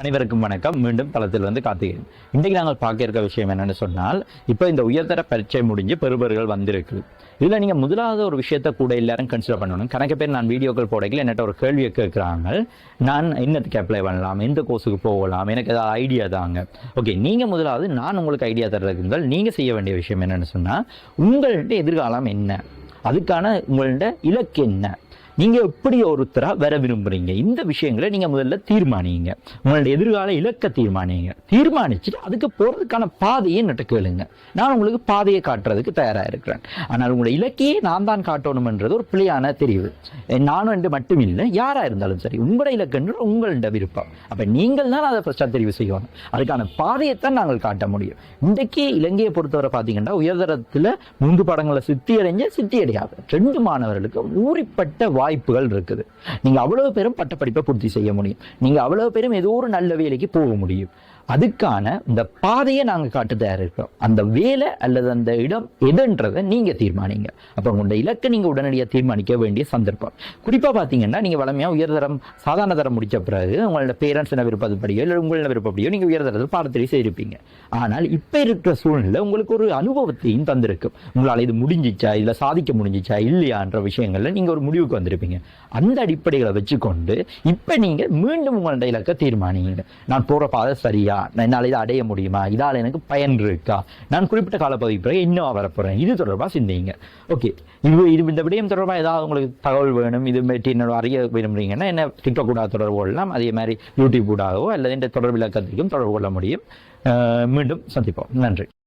அனைவருக்கும் வணக்கம். மீண்டும் தளத்தில் வந்து காத்துகிறேன் இன்றைக்கு நாங்கள் பார்க்க இருக்க விஷயம் என்னென்னு சொன்னால் இப்போ இந்த உயர்தர பரீட்சை முடிஞ்சு பெறுபர்கள் வந்திருக்கு. இதில் நீங்கள் முதலாவது ஒரு விஷயத்த கூட எல்லாரும் கன்சிடர் பண்ணணும். கணக்கு பேர் நான் வீடியோக்கள் போடையில் என்னட்ட ஒரு கேள்வியை கேட்குறாங்க. நான் என்னத்துக்கு அப்ளை பண்ணலாம்? எந்த கோர்ஸுக்கு போகலாம்? எனக்கு ஏதாவது ஐடியா தாங்க. ஓகே நீங்கள் முதலாவது நான் உங்களுக்கு ஐடியா தர்றதுங்கள். நீங்கள் செய்ய வேண்டிய விஷயம் என்னென்னு சொன்னால் உங்கள்கிட்ட எதிர்காலம் என்ன? அதுக்கான உங்கள்கிட்ட இலக்கு என்ன? நீங்க எப்படி ஒருத்தரா வர விரும்புறீங்க? இந்த விஷயங்களை நீங்க முதல்ல தீர்மானிங்க. உங்களோட எதிர்கால இலக்க தீர்மானிங்க. தீர்மானிச்சுட்டு அதுக்கு போறதுக்கான பாதையை நட்டு கேளுங்க. நான் உங்களுக்கு பாதையை காட்டுறதுக்கு தயாரா இருக்கிறேன். ஆனால் உங்களோட இலக்கையே நான் தான் காட்டணும்ன்றது ஒரு பிள்ளையான தெரிவு. நானும் என்று மட்டும் இல்லை யாரா இருந்தாலும் சரி உங்களோட இலக்குன்ற உங்களோட விருப்பம். அப்ப நீங்கள் தான் அதை ஃபர்ஸ்டா தெரிவு செய்யணும். அதுக்கான பாதையைத்தான் நாங்கள் காட்ட முடியும். இன்றைக்கு இலங்கையை பொறுத்தவரை பார்த்தீங்கன்னா உயர்தரத்தில் மூன்று படங்களை சித்தி அடைஞ்ச சித்தி அடையாது ரெண்டு மாணவர்களுக்கு ஊறிப்பட்ட வாய்ப்புகள் இருக்குது. நீங்க அவ்வளவு பேரும் பட்டப்படிப்பை பூர்த்தி செய்ய முடியும். நீங்க அவ்வளவு பேரும் ஏதோ ஒரு நல்ல வேலைக்கு போக முடியும். அதுக்கான இந்த பாதையை நாங்கள் காட்டு தயார் இருக்கோம் அந்த வேலை அல்லது அந்த இடம் எதுன்றதை நீங்க தீர்மானிங்க. அப்போ உங்களோட இலக்கை நீங்க உடனடியாக தீர்மானிக்க வேண்டிய சந்தர்ப்பம். குறிப்பா பார்த்தீங்கன்னா நீங்க வளமையா உயர்தரம் சாதாரண தரம் முடிச்ச பிறகு உங்களோட பேரண்ட்ஸ் என்ன விருப்பப்படியோ இல்லை உங்களோட விருப்பப்படியோ நீங்க உயர்தரத்தில் பாடத்திலே செய்திருப்பீங்க. ஆனால் இப்போ இருக்கிற சூழ்நிலை உங்களுக்கு ஒரு அனுபவத்தையும் தந்திருக்கும். உங்களால் இது முடிஞ்சிச்சா? இல்லை சாதிக்க முடிஞ்சிச்சா? இல்லையான்ற விஷயங்கள்ல நீங்க ஒரு முடிவுக்கு வந்திருப்பீங்க அந்த அடிப்படைகளை வச்சுக்கொண்டு இப்போ நீங்க மீண்டும் உங்களோட இலக்கை தீர்மானிங்க. நான் போற பாதை சரியா? என்னால் இதை அடைய முடியுமா? இதால் எனக்கு பயன் இருக்கா? நான் குறிப்பிட்ட காலப்பகுதி பிறகு இன்னும் வரப்போறேன். இது தொடர்பாக சிந்திங்க. ஓகே இது இது இந்த விடயம் தொடர்பாக ஏதாவது உங்களுக்கு தகவல் வேணும்? இது பற்றி என்னோட அறிய விரும்புறீங்கன்னா என்ன டிக்டாக் கூட தொடர்பு கொள்ளலாம். அதே மாதிரி யூடியூப் கூடாகவோ அல்லது இந்த தொடர்பு இலக்கத்திற்கும் தொடர்பு கொள்ள முடியும். மீண்டும் சந்திப்போம். நன்றி.